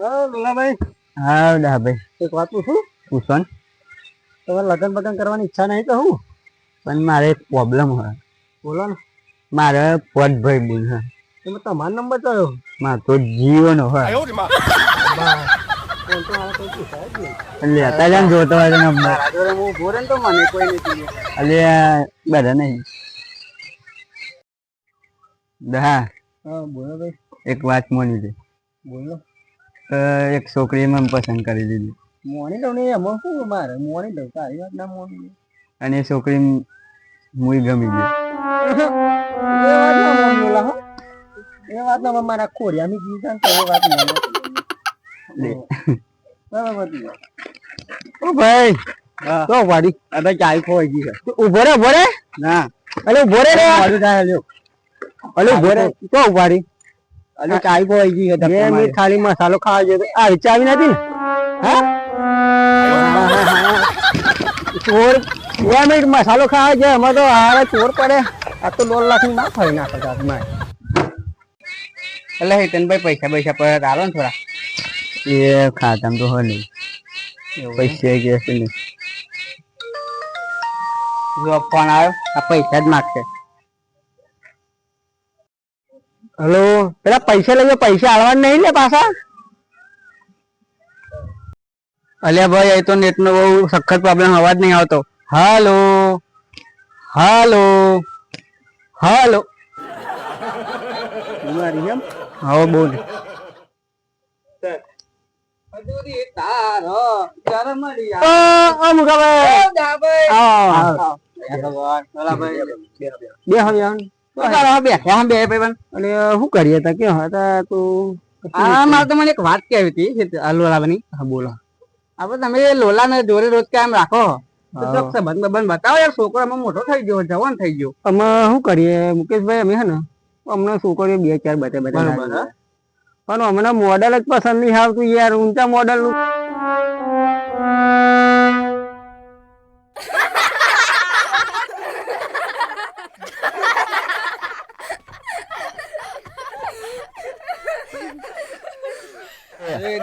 હા લોલાભાઈ. હા દા ભાઈ એક વાત પૂછું પૂછો તમારે લગ્ન બગન કરવાની ઈચ્છા નહીં તો હું પણ મારે એક પ્રોબ્લેમ હોય. બોલો ને. મારે પદભાઈ બોલ હે એમાં તમારો નંબર કયો? મારે તો જીવન હોય. લેતા જ આમ જોતો હોય નંબર. હું ઊભો તો મને કોઈ નથી એટલે બધા નહીં. હા બોલો ભાઈ. એક વાત મોની છે. બોલો. એક છોકરી એમ પસંદ કરી દીધી. મોની લઉં ને એમાં શું મારે? મોની લઉં તારી વાત ના મોની. અને એ છોકરી મુઈ ગમી ગઈ. એ વાત ના મારા ખોડિયાની જીવતા ને તો એ વાત ના ઓ ભાઈ તો વાડી આ ચાઈ ખોઈ ગઈ ઊભો રે ઊભો રે? ના. અલે ઊભો રે રે? વાડી અલે ઊભો રે. તો ઉભાડી અલે ચાઈ ખોઈ ગઈ બે ધક્કા મિનિટ ખાલી મસાલો ખાવા જો આ ચાવી નથી ને? હા? ચોર બે મિનિટ મસાલો ખાવા જાય એમાં તો હારે ચોર પડે. આ તો દોઢ લાખની ના ફરી નાખે હાથમાં એટલે હિતનભાઈ પૈસા પૈસા પરત આલો ને થોડા? એ ખાતામાં તો હોય નહીં પૈસા ગયા છે નહીં જો ફોન આવ્યો આ પૈસા જ માગશે. હલો પેલા પૈસા લઈએ પૈસા આવવાના નહીં ને પાછા. અલ્યા ભાઈ અહીં તો નેટ નો બહુ સખત પ્રોબ્લેમ અવાજ નહીં આવતો. હાલો હાલો હાલો. બીમારી એમ બોલ બે હવે. બેઠા બે ભાઈ અને શું કરીએ? તા કે હતા તું આ મારે તો મને એક વાત કહેવી હતી લોલાવાની હા બોલો. આપણે તમે લોલા ને જોડે રોજ કાયમ રાખો. સંબંધ બંધ બતાવો યાર છોકરો એમાં મોટો થઈ ગયો જવાન થઈ ગયો. અમે શું કરીએ? મુકેશભાઈ અમે હે ને અમને છોકરીઓ બે ચાર બધા બધા પણ અમને મોડલ જ પસંદ નહીં આવતું યાર ઊંચા મોડલનું.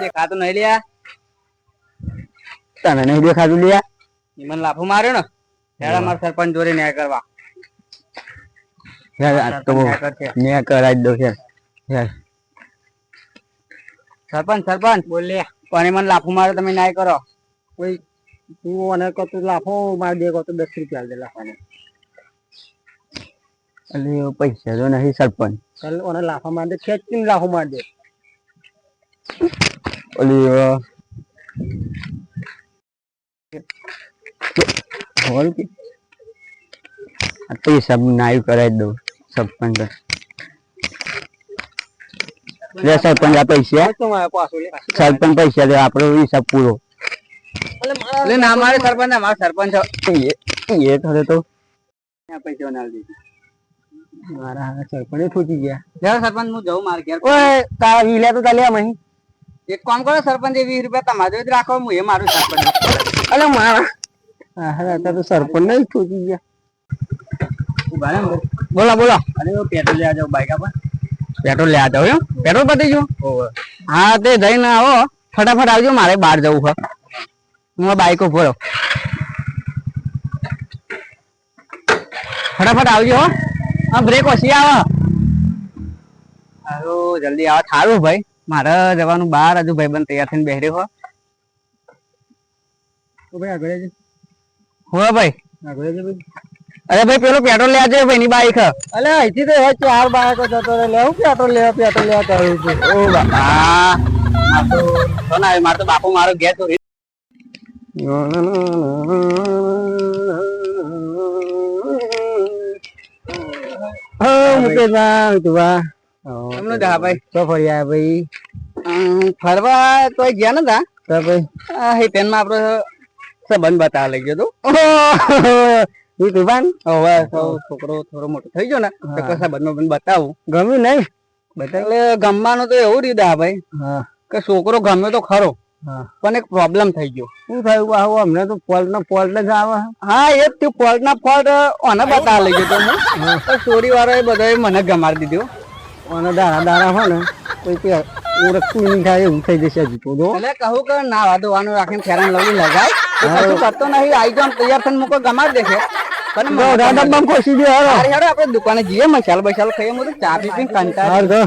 દેખાતું નહીં લ્યા. તને નહીં દેખાતું લ્યા? મને લાફો માર્યો ને ત્યારે મારા સરપંચ જોડે ન્યાય કરવા. ન્યાય કરાવી દઉં યાર. સરપંચ સરપંચ. બોલ પણ મને લાફો માર્યો તમે ન્યાય કરો. કોઈ તું અને કહો લાફો મારી દે કહો તો દસ રૂપિયા દે લાફાને. એટલે પૈસા તો નહીં સરપંચ. ચાલ ઓને લાફો મારી દે ખેંચીને લાફો મારી દે. ઓલી હોલ કે આ તો હિસાબ નાયું કરાવી દઉં સરપંચ લે સરપંચ આ પૈસા. તો મારે પાછું લે. સરપંચ પૈસા લે આપણો હિસાબ પૂરો. લે ના મારે સરપંચ ના મારે સરપંચ એ એ થરે તો. પૈસા ના દીધી મારા સરપંચ થૂકી ગયા. લે સરપંચ હું જઉં મારે ઘેર. ઓય તારા વીલે તો તાલે મહી એક કામ કરો સરપંચ વીસ રૂપિયા તમારે જ રાખો હું એ મારું સરપંચ અલે મારા. હા તો સરપંચ નહીં છૂટી ગયા. બોલો બોલો. અરે પેટ્રોલ લેવા જાવ બાઈક આપણ પેટ્રોલ લેવા જાવ એમ? પેટ્રોલ પતી ગયું? હા તે જઈને આવો. ફટાફટ આવજો મારે બહાર જવું છે. હું બાઈક ઊભો રહો. ફટાફટ આવજો હો. હા બ્રેક ઓછી આવે. હારું જલ્દી આવો. થારું ભાઈ. મારે જવાનું બહાર હજુ ભાઈબંધ તૈયાર થઈને બેહરે હો. ભાઈ આગળ હો ભાઈ? આગળ અરે ભાઈ પેલો પેટ્રોલ લેવા ભાઈ ની બાઈક. અલે અહીંથી તો ચાર બાળકો જતો રહે. લેવું પેટ્રોલ લેવા પેટ્રોલ લેવા કરું છું ઓ બાપા. તો તો ના મારે તો બાપુ મારો ગેસ તો હા મુકેશભાઈ તુવા એમનું જા ભાઈ. તો ફરી આવ્યા ભાઈ. ફરવા તો ગયા નતા તો ભાઈ આ હિતેનમાં આપડો સંબંધ બતાવવા લઈ ગયો તો. તુફાન હવે છોકરો થોડો મોટો થઈ ગયો ને તો. કશા બંધ બતાવું. ગમ્યું નહીં? બતાવ. એટલે ગમવાનું તો એવું રીતે આ ભાઈ કે છોકરો ગમ્યો તો ખરો પણ એક પ્રોબ્લેમ થઈ ગયો. શું થયું? આવું અમને તો ફોલ્ટ ના ફોલ્ટ જ આવે? હા એ જ ફોલ્ટ ના ફોલ્ટ ઓને બતાવવા લઈ ગયો તો હું. તો ચોરી વાળો એ બધા મને ગમાડી દીધો. ઓને દારા દારા હોય ને કોઈ ઓળખતું નહીં થાય એવું થઈ જશે હજી તો જો. એટલે કહું કે ના વાદવાનું રાખીને ફેરન લવલી લગાય કશું કરતો નહીં આઈ જામ તૈયાર થઈને મૂકો ગમાડ દેશે. પણ જો રાધા ખોસી દે હારો આપણે દુકાને જઈએ મસાલ બસાલ ખાઈએ મોટું ચા પી પીને કંટાળી